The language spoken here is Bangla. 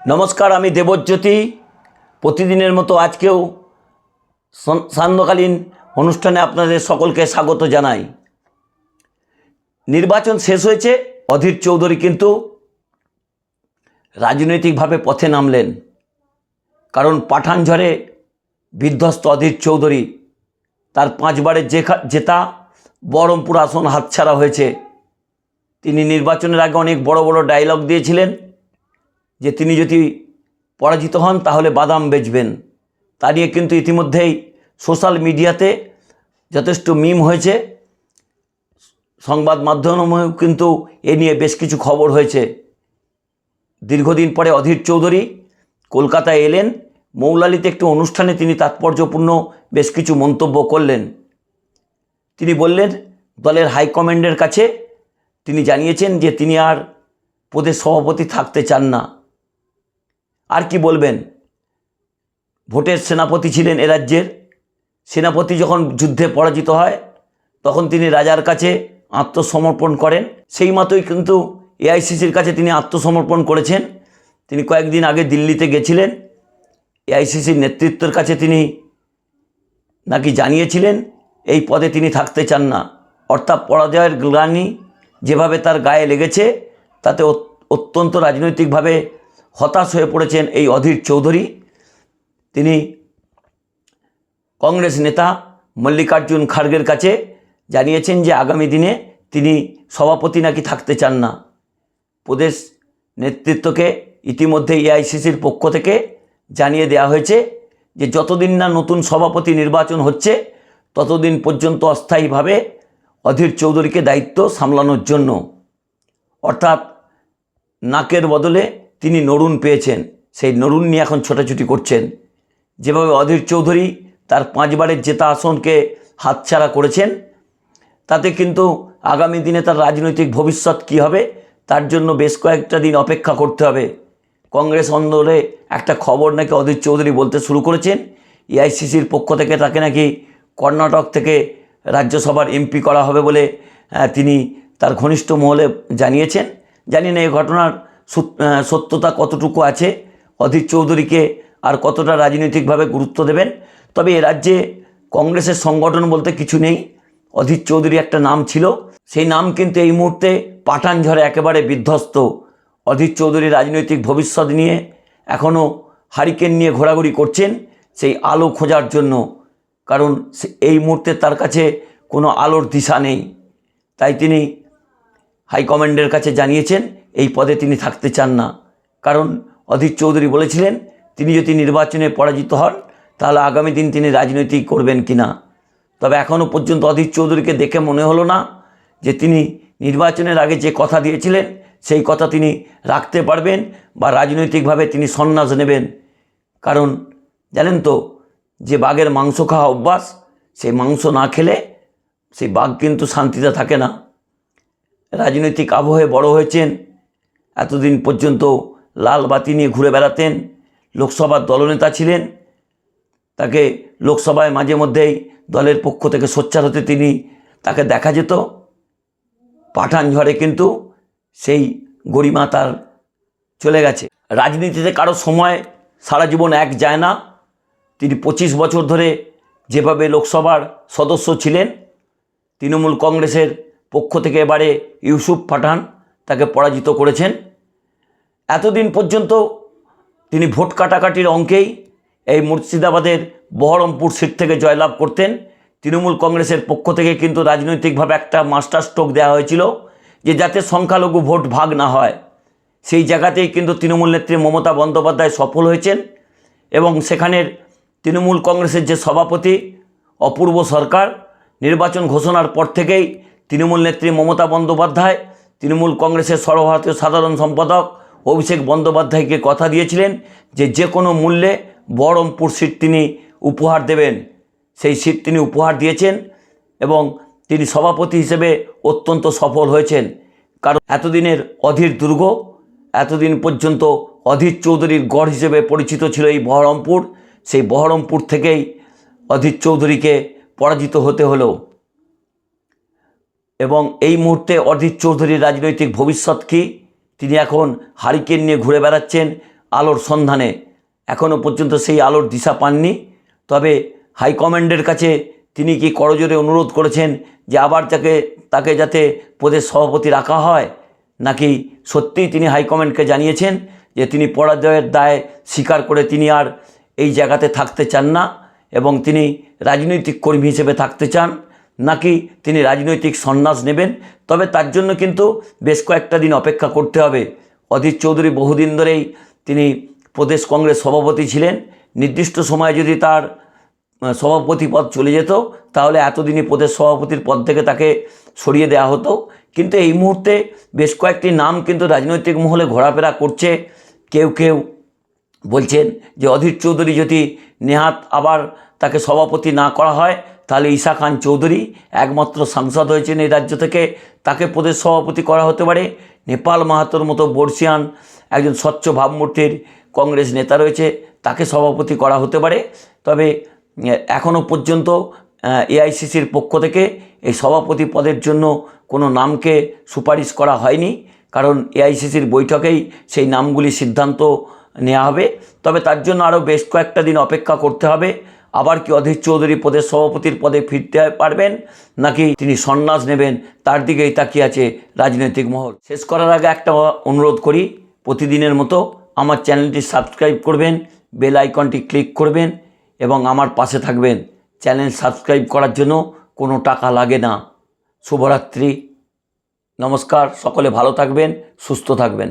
নমস্কার, আমি দেবজ্যোতি। প্রতিদিনের মতো আজকেও সান্ধ্যকালীন অনুষ্ঠানে আপনাদের সকলকে স্বাগত জানাই। নির্বাচন শেষ হয়েছে, অধীর চৌধুরী কিন্তু রাজনৈতিকভাবে পথে নামলেন। কারণ পাঠানঝড়ে বিধ্বস্ত অধীর চৌধুরী, তার পাঁচবারের জেতা বহরমপুর আসন হাতছাড়া হয়েছে। তিনি নির্বাচনের আগে অনেক বড় বড় ডায়লগ দিয়েছিলেন। যে তিনি যদি পরাজিত হন, তাহলে বাদাম বেচবেন। তা নিয়ে কিন্তু ইতিমধ্যেই সোশ্যাল মিডিয়াতে যথেষ্ট মিম হয়েছে। সংবাদ মাধ্যমেও কিন্তু এ নিয়ে বেশ কিছু খবর হয়েছে। দীর্ঘদিন পরে অধীর চৌধুরী কলকাতায় এলেন। মৌলালিতে একটি অনুষ্ঠানে তিনি তাৎপর্যপূর্ণ বেশ কিছু মন্তব্য করলেন। তিনি বললেন, দলের হাইকমান্ডের কাছে তিনি জানিয়েছেন যে তিনি আর প্রদেশ সভাপতি থাকতে চান না। আর কি বলবেন? ভোটের সেনাপতি ছিলেন এ রাজ্যের। সেনাপতি যখন যুদ্ধে পরাজিত হয়, তখন তিনি রাজার কাছে আত্মসমর্পণ করেন। সেই মতোই কিন্তু এআইসিসির কাছে তিনি আত্মসমর্পণ করেছেন। তিনি কয়েকদিন আগে দিল্লিতে গেছিলেন। এআইসিসির নেতৃত্বের কাছে তিনি নাকি জানিয়েছিলেন, এই পদে তিনি থাকতে চান না। অর্থাৎ পরাজয়ের গ্লানি যেভাবে তার গায়ে লেগেছে, তাতে অত্যন্ত রাজনৈতিকভাবে হতাশ হয়ে পড়েছেন এই অধীর চৌধুরী। তিনি কংগ্রেস নেতা মল্লিকার্জুন খাড়গের কাছে জানিয়েছেন যে আগামী দিনে তিনি সভাপতি নাকি থাকতে চান না। প্রদেশ নেতৃত্বকে ইতিমধ্যে এআইসিসির পক্ষ থেকে জানিয়ে দেওয়া হয়েছে যে যতদিন না নতুন সভাপতি নির্বাচন হচ্ছে, ততদিন পর্যন্ত অস্থায়ীভাবে অধীর চৌধুরীকে দায়িত্ব সামলানোর জন্য। অর্থাৎ নাকের বদলে তিনি নরুন পেয়েছেন। সেই নরুন নিয়ে এখন ছোটাছুটি করছেন। যেভাবে অধীর চৌধুরী তার পাঁচবারের জেতা আসনকে হাতছাড়া করেছেন, তাতে কিন্তু আগামী দিনে তার রাজনৈতিক ভবিষ্যৎ কী হবে, তার জন্য বেশ কয়েকটা দিন অপেক্ষা করতে হবে। কংগ্রেস অন্দরে একটা খবর নাকি অধীর চৌধুরী বলতে শুরু করেছেন। এআইসিসির পক্ষ থেকে তাকে নাকি কর্ণাটক থেকে রাজ্যসভার এমপি করা হবে বলে তিনি তার ঘনিষ্ঠ মহলে জানিয়েছেন। জানি না এই ঘটনার সত্যতা কতটুকু আছে? অধীর চৌধুরীকে আর কতটা রাজনৈতিকভাবে গুরুত্ব দেবেন? তবে এ রাজ্যে কংগ্রেসের সংগঠন বলতে কিছু নেই। অধীর চৌধুরী একটা নাম ছিল। সেই নাম কিন্তু এই মুহূর্তে পাঠান ঝড়ে একেবারে বিধ্বস্ত। অধীর চৌধুরী রাজনৈতিক ভবিষ্যৎ নিয়ে এখনও হারিকেন নিয়ে ঘোরাঘুরি করছেন সেই আলো খোঁজার জন্য। কারণ এই মুহূর্তে তার কাছে কোনো আলোর দিশা নেই। তাই তিনি হাইকমান্ডের কাছে জানিয়েছেন, এই পদে তিনি থাকতে চান না। কারণ অধীর চৌধুরী বলেছিলেন, তিনি যদি নির্বাচনে পরাজিত হন, তাহলে আগামী দিন তিনি রাজনৈতিক করবেন কি না তবে এখনও পর্যন্ত অধীর চৌধুরীকে দেখে মনে হলো না যে তিনি নির্বাচনের আগে যে কথা দিয়েছিলেন, সেই কথা তিনি রাখতে পারবেন বা রাজনৈতিকভাবে তিনি সন্ন্যাস নেবেন। কারণ জানেন তো, যে বাঘের মাংস খাওয়া অভ্যাস, সেই মাংস না খেলে সেই বাঘ কিন্তু শান্তিতে থাকে না। রাজনৈতিক আবহে বড় হয়েছেন। এতদিন পর্যন্ত লাল বাতি নিয়ে ঘুরে বেড়াতেন। লোকসভার দলনেতা ছিলেন। তাকে লোকসভায় মাঝে মধ্যেই দলের পক্ষ থেকে সোচ্চার হতে তিনি তাকে দেখা যেত। পাঠান ঝড়ে কিন্তু সেই গরিমা তার চলে গেছে। রাজনীতিতে কারও সময় সারা জীবন এক যায় না। তিনি পঁচিশ বছর ধরে যেভাবে লোকসভার সদস্য ছিলেন, তৃণমূল কংগ্রেসের পক্ষ থেকে এবারে ইউসুফ পাঠান তাকে পরাজিত করেছেন। এতদিন পর্যন্ত তিনি ভোট কাটাকাটির অঙ্কেই এই মুর্শিদাবাদের বহরমপুর সিট থেকে জয়লাভ করতেন। তৃণমূল কংগ্রেসের পক্ষ থেকে কিন্তু রাজনৈতিকভাবে একটা মাস্টার স্ট্রোক দেওয়া হয়েছিল যে যাতে সংখ্যালঘু ভোট ভাগ না হয়। সেই জায়গাতেই কিন্তু তৃণমূল নেত্রী মমতা বন্দ্যোপাধ্যায় সফল হয়েছেন এবং সেখানের তৃণমূল কংগ্রেসের যে সভাপতি, অপূর্ব সরকার, নির্বাচন ঘোষণার পর থেকেই তৃণমূল নেত্রী মমতা বন্দ্যোপাধ্যায়, তৃণমূল কংগ্রেসের সর্বভারতীয় সাধারণ সম্পাদক অভিষেক বন্দ্যোপাধ্যায়কে কথা দিয়েছিলেন যে যে কোনো মূল্যে বহরমপুর সিট তিনি উপহার দেবেন। সেই সিট তিনি উপহার দিয়েছেন এবং তিনি সভাপতি হিসেবে অত্যন্ত সফল হয়েছেন। কারণ এতদিনের অধীর দুর্গ, এতদিন পর্যন্ত অধীর চৌধুরীর গড় হিসেবে পরিচিত ছিল এই বহরমপুর। সেই বহরমপুর থেকেই অধীর চৌধুরীকে পরাজিত হতে হলো। এবং এই মুহূর্তে অধীর চৌধুরীর রাজনৈতিক ভবিষ্যৎ কী? তিনি এখন হারিকেন নিয়ে ঘুরে বেড়াচ্ছেন আলোর সন্ধানে। এখনও পর্যন্ত সেই আলোর দিশা পাননি। তবে হাইকমান্ডের কাছে তিনি কি করজোরে অনুরোধ করেছেন যে আবার তাকে তাকে যাতে প্রদেশ সভাপতি রাখা হয়? নাকি সত্যিই তিনি হাইকমান্ডকে জানিয়েছেন যে তিনি পরাজয়ের দায় স্বীকার করে তিনি আর এই জায়গাতে থাকতে চান না এবং তিনি রাজনৈতিক কর্মী হিসেবে থাকতে চান? নাকি তিনি রাজনৈতিক সন্ন্যাস নেবেন? তবে তার জন্য কিন্তু বেশ কয়েকটা দিন অপেক্ষা করতে হবে। অধীর চৌধুরী বহুদিন ধরেই তিনি প্রদেশ কংগ্রেস সভাপতি ছিলেন। নির্দিষ্ট সময়ে যদি তার সভাপতি পদ চলে যেত, তাহলে এতদিনই প্রদেশ সভাপতির পদ থেকে তাকে সরিয়ে দেওয়া হতো। কিন্তু এই মুহূর্তে বেশ কয়েকটি নাম কিন্তু রাজনৈতিক মহলে ঘোরাফেরা করছে। কেউ কেউ বলছেন যে অধীর চৌধুরী যদি নেহাত আবার তাকে সভাপতি না করা হয় তাহলে ঈশা খান চৌধুরী একমাত্র সাংসদ হয়েছেন এই রাজ্য থেকে। তাকে প্রদেশ সভাপতি করা হতে পারে। নেপাল মাহাতোর মতো বর্ষিয়ান একজন স্বচ্ছ ভাবমূর্তির কংগ্রেস নেতা রয়েছে, তাকে সভাপতি করা হতে পারে। তবে এখনও পর্যন্ত এআইসিসির পক্ষ থেকে এই সভাপতি পদের জন্য কোনো নামকে সুপারিশ করা হয়নি। কারণ এআইসিসির বৈঠকেই সেই নামগুলি সিদ্ধান্ত নেওয়া হবে। তবে তার জন্য আরও বেশ কয়েকটা দিন অপেক্ষা করতে হবে। আবার কি অধীর চৌধুরী প্রদেশ সভাপতির পদে ফিরতে পারবেন? নাকি তিনি সন্ন্যাস নেবেন? তার দিকেই তাকিয়ে আছে রাজনৈতিক মহল। শেষ করার আগে একটা অনুরোধ করি, প্রতিদিনের মতো আমার চ্যানেলটি সাবস্ক্রাইব করবেন, বেল আইকনটি ক্লিক করবেন এবং আমার পাশে থাকবেন। চ্যানেল সাবস্ক্রাইব করার জন্য কোনো টাকা লাগে না। শুভরাত্রি। নমস্কার। সকলে ভালো থাকবেন, সুস্থ থাকবেন।